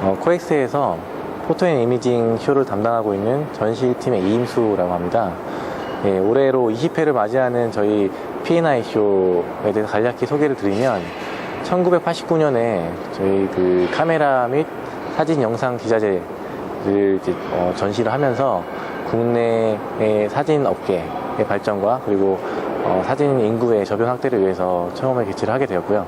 어, 코엑스에서 포토앤 이미징 쇼를 담당하고 있는 전시팀의 이임수라고 합니다. 예, 올해로 20회를 맞이하는 저희 P&I 쇼에 대해서 간략히 소개를 드리면 1989년에 저희 그 카메라 및 사진 영상 기자재를 어, 전시를 하면서 국내의 사진 업계의 발전과 그리고 어, 사진 인구의 저변 확대를 위해서 처음에 개최를 하게 되었고요.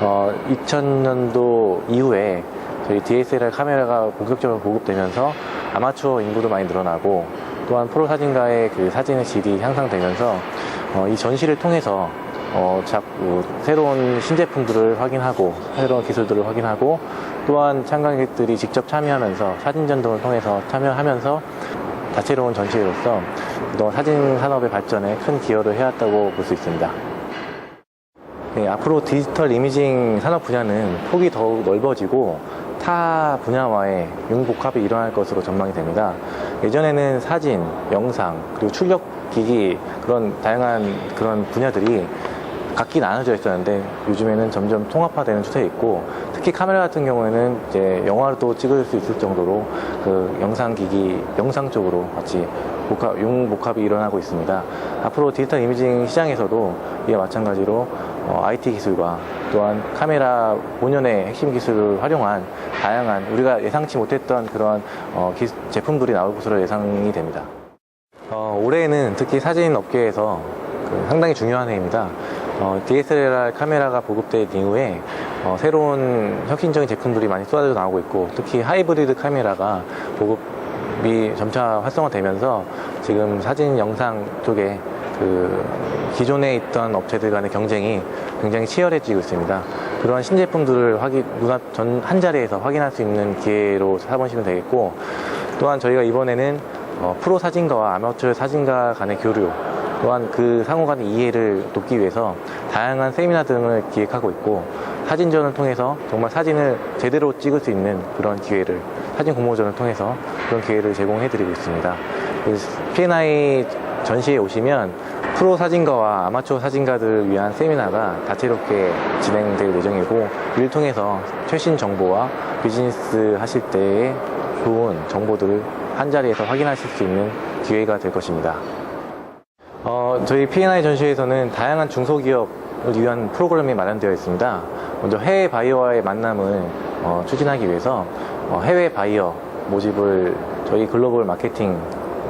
어, 2000년도 이후에 저희 DSLR 카메라가 본격적으로 보급되면서 아마추어 인구도 많이 늘어나고 또한 프로 사진가의 그 사진의 질이 향상되면서 어, 이 전시를 통해서 어, 자꾸 새로운 신제품들을 확인하고 새로운 기술들을 확인하고 또한 참관객들이 직접 참여하면서 사진 전동을 통해서 참여하면서 다채로운 전시회로서 그동안 사진 산업의 발전에 큰 기여를 해왔다고 볼 수 있습니다. 네, 앞으로 디지털 이미징 산업 분야는 폭이 더욱 넓어지고 타 분야와의 융복합이 일어날 것으로 전망이 됩니다. 예전에는 사진, 영상, 그리고 출력 기기 그런 다양한 그런 분야들이 각기 나눠져 있었는데 요즘에는 점점 통합화되는 추세에 있고 특히 카메라 같은 경우에는 이제 영화도 찍을 수 있을 정도로 그 영상 기기, 영상 쪽으로 같이 복합, 융복합이 일어나고 있습니다. 앞으로 디지털 이미징 시장에서도 이와 마찬가지로 어, IT 기술과 또한 카메라 본연의 핵심 기술을 활용한 다양한 우리가 예상치 못했던 그런 어, 기- 제품들이 나올 것으로 예상이 됩니다. 어, 올해는 특히 사진 업계에서 그 상당히 중요한 해입니다. 어, DSLR 카메라가 보급된 이후에 어, 새로운 혁신적인 제품들이 많이 쏟아져 나오고 있고 특히 하이브리드 카메라가 보급이 점차 활성화되면서 지금 사진 영상 쪽에 그 기존에 있던 업체들 간의 경쟁이 굉장히 치열해지고 있습니다. 그러한 신제품들을 확인, 눈앞 전, 한 자리에서 확인할 수 있는 기회로 삼으시면 되겠고, 또한 저희가 이번에는 어, 프로 사진가와 아마추어 사진가 간의 교류, 또한 그 상호 간의 이해를 돕기 위해서 다양한 세미나 등을 기획하고 있고, 사진전을 통해서 정말 사진을 제대로 찍을 수 있는 그런 기회를, 사진 공모전을 통해서 그런 기회를 제공해 드리고 있습니다. P&I 전시에 오시면 프로 사진가와 아마추어 사진가들을 위한 세미나가 다채롭게 진행될 예정이고 이를 통해서 최신 정보와 비즈니스 하실 때의 좋은 정보들을 한 자리에서 확인하실 수 있는 기회가 될 것입니다. 어, 저희 P&I 전시회에서는 다양한 중소기업을 위한 프로그램이 마련되어 있습니다. 먼저 해외 바이어와의 만남을 어, 추진하기 위해서 어, 해외 바이어 모집을 저희 글로벌 마케팅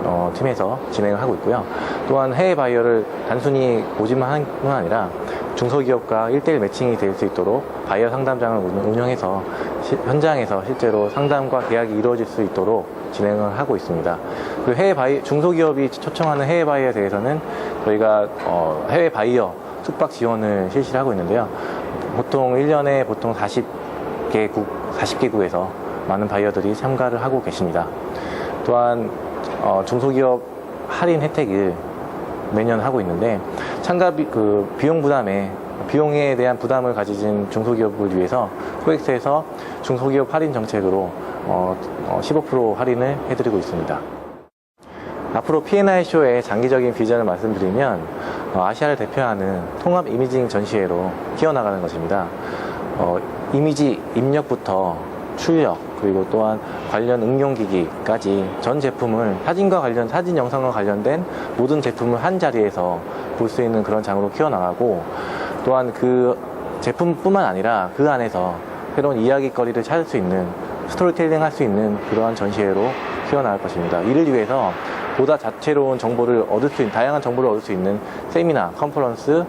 어, 팀에서 진행을 하고 있고요. 또한 해외 바이어를 단순히 모집만 하는 뿐 아니라 중소기업과 1대1 매칭이 될 수 있도록 바이어 상담장을 운- 운영해서 시- 현장에서 실제로 상담과 계약이 이루어질 수 있도록 진행을 하고 있습니다. 그 해외 바이 초청하는 초청하는 해외 바이어에 대해서는 저희가 어, 해외 바이어 숙박 지원을 실시를 하고 있는데요. 보통 1년에 보통 40개국 40개국에서 많은 바이어들이 참가를 하고 계십니다. 또한 어, 중소기업 할인 혜택을 매년 하고 있는데 참가 비 그 비용 부담에 비용에 대한 부담을 가지신 중소기업을 위해서 코엑스에서 중소기업 할인 정책으로 어, 15% 할인을 해드리고 있습니다. 앞으로 P&I 쇼의 장기적인 비전을 말씀드리면 어, 아시아를 대표하는 통합 이미징 전시회로 키워나가는 것입니다. 어, 이미지 입력부터 출력 그리고 또한 관련 응용기기까지 전 제품을 사진과 관련 사진 영상과 관련된 모든 제품을 한 자리에서 볼 수 있는 그런 장으로 키워나가고 또한 그 제품뿐만 아니라 그 안에서 새로운 이야기거리를 찾을 수 있는 스토리텔링 할 수 있는 그러한 전시회로 키워나갈 것입니다. 이를 위해서 보다 다채로운 정보를 얻을 수 있는 다양한 정보를 얻을 수 있는 세미나, 컨퍼런스,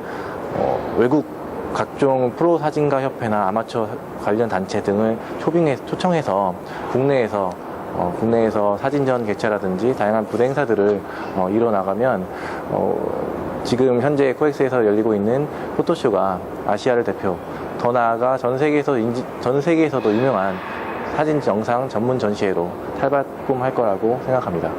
어, 외국 각종 프로 사진가 협회나 아마추어 관련 단체 등을 초빙해 초청해서 국내에서 어, 국내에서 사진전 개최라든지 다양한 부대 행사들을 어, 이뤄 나가면 어, 지금 현재 코엑스에서 열리고 있는 포토쇼가 아시아를 대표 더 나아가 전 세계에서 인지, 전 세계에서도 유명한 사진 영상 전문 전시회로 탈바꿈할 거라고 생각합니다.